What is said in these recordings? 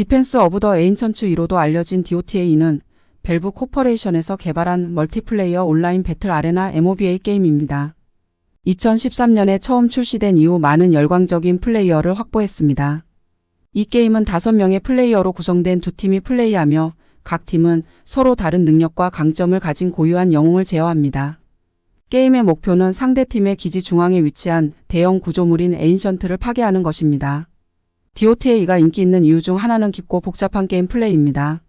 디펜스 오브 더 에인천츠 1호도 알려진 DOTA는 벨브 코퍼레이션에서 개발한 멀티플레이어 온라인 배틀 아레나 MOBA 게임입니다. 2013년에 처음 출시된 이후 많은 열광적인 플레이어를 확보했습니다. 이 게임은 5명의 플레이어로 구성된 두 팀이 플레이하며 각 팀은 서로 다른 능력과 강점을 가진 고유한 영웅을 제어합니다. 게임의 목표는 상대 팀의 기지 중앙에 위치한 대형 구조물인 에인션트를 파괴하는 것입니다. DOTA가 인기 있는 이유 중 하나는 깊고 복잡한 게임 플레이입니다.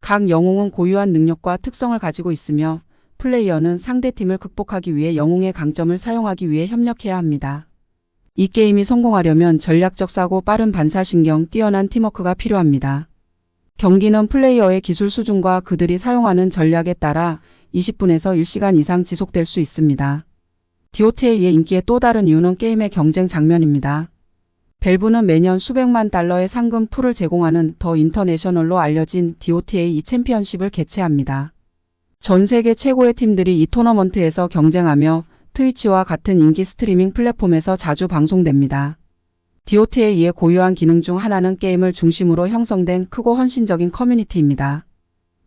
각 영웅은 고유한 능력과 특성을 가지고 있으며 플레이어는 상대 팀을 극복하기 위해 영웅의 강점을 사용하기 위해 협력해야 합니다. 이 게임이 성공하려면 전략적 사고, 빠른 반사신경, 뛰어난 팀워크가 필요합니다. 경기는 플레이어의 기술 수준과 그들이 사용하는 전략에 따라 20분에서 1시간 이상 지속될 수 있습니다. DOTA의 인기의 또 다른 이유는 게임의 경쟁 장면입니다. 벨브는 매년 수백만 달러의 상금 풀을 제공하는 더 인터내셔널로 알려진 DOTA 이 챔피언십을 개최합니다. 전 세계 최고의 팀들이 이 토너먼트에서 경쟁하며 트위치와 같은 인기 스트리밍 플랫폼에서 자주 방송됩니다. DOTA의 고유한 기능 중 하나는 게임을 중심으로 형성된 크고 헌신적인 커뮤니티입니다.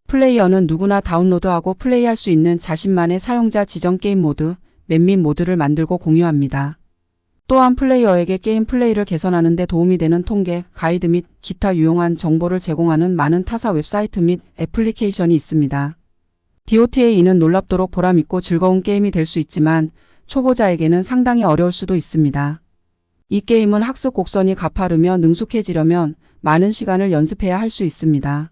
플레이어는 누구나 다운로드하고 플레이할 수 있는 자신만의 사용자 지정 게임 모드, 맵민 모드를 만들고 공유합니다. 또한 플레이어에게 게임 플레이를 개선하는 데 도움이 되는 통계, 가이드 및 기타 유용한 정보를 제공하는 많은 타사 웹사이트 및 애플리케이션이 있습니다. DOTA는 놀랍도록 보람있고 즐거운 게임이 될 수 있지만 초보자에게는 상당히 어려울 수도 있습니다. 이 게임은 학습 곡선이 가파르며 능숙해지려면 많은 시간을 연습해야 할 수 있습니다.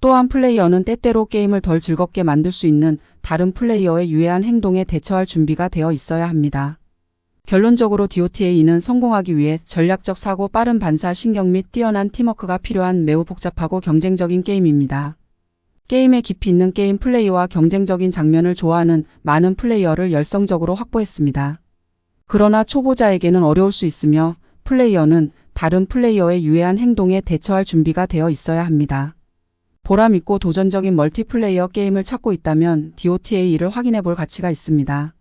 또한 플레이어는 때때로 게임을 덜 즐겁게 만들 수 있는 다른 플레이어의 유해한 행동에 대처할 준비가 되어 있어야 합니다. 결론적으로 DOTA는 성공하기 위해 전략적 사고, 빠른 반사 신경 및 뛰어난 팀워크가 필요한 매우 복잡하고 경쟁적인 게임입니다. 게임의 깊이 있는 게임 플레이와 경쟁적인 장면을 좋아하는 많은 플레이어를 열성적으로 확보했습니다. 그러나 초보자에게는 어려울 수 있으며 플레이어는 다른 플레이어의 유해한 행동에 대처할 준비가 되어 있어야 합니다. 보람 있고 도전적인 멀티플레이어 게임을 찾고 있다면 DOTA 이를 확인해 볼 가치가 있습니다.